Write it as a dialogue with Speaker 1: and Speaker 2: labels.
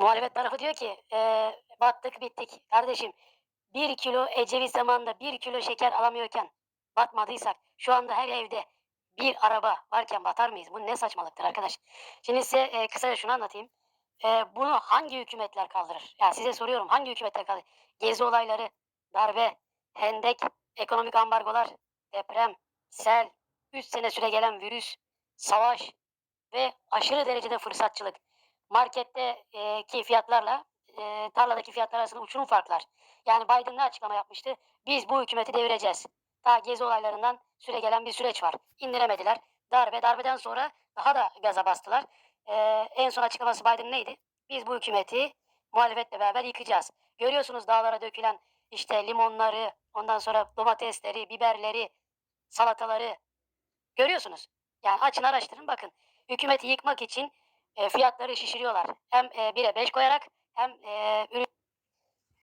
Speaker 1: Muhalefet tarafı diyor ki e, battık bittik. Kardeşim bir kilo Ecevit zamanında bir kilo şeker alamıyorken batmadıysak şu anda her evde bir araba varken batar mıyız? Bu ne saçmalıktır arkadaş. Şimdi size e, kısaca şunu anlatayım. E, bunu hangi hükümetler kaldırır? Ya size soruyorum hangi hükümetler kaldırır? Gezi olayları, darbe, hendek, ekonomik ambargolar, deprem, sel, 3 sene süre gelen virüs, savaş ve aşırı derecede fırsatçılık. Markette e, ki fiyatlarla tarladaki fiyatlar arasında uçurum farklar. Yani Biden ne açıklama yapmıştı? Biz bu hükümeti devireceğiz. Daha gezi olaylarından süre gelen bir süreç var. İndiremediler. Darbe, darbeden sonra daha da gaza bastılar. En son açıklaması Biden neydi? Biz bu hükümeti muhalefetle beraber yıkacağız. Görüyorsunuz dağlara dökülen işte limonları, ondan sonra domatesleri, biberleri, salataları görüyorsunuz. Yani açın araştırın bakın. Hükümeti yıkmak için e, fiyatları şişiriyorlar. Hem e, 1'e 5 koyarak hem e, ürün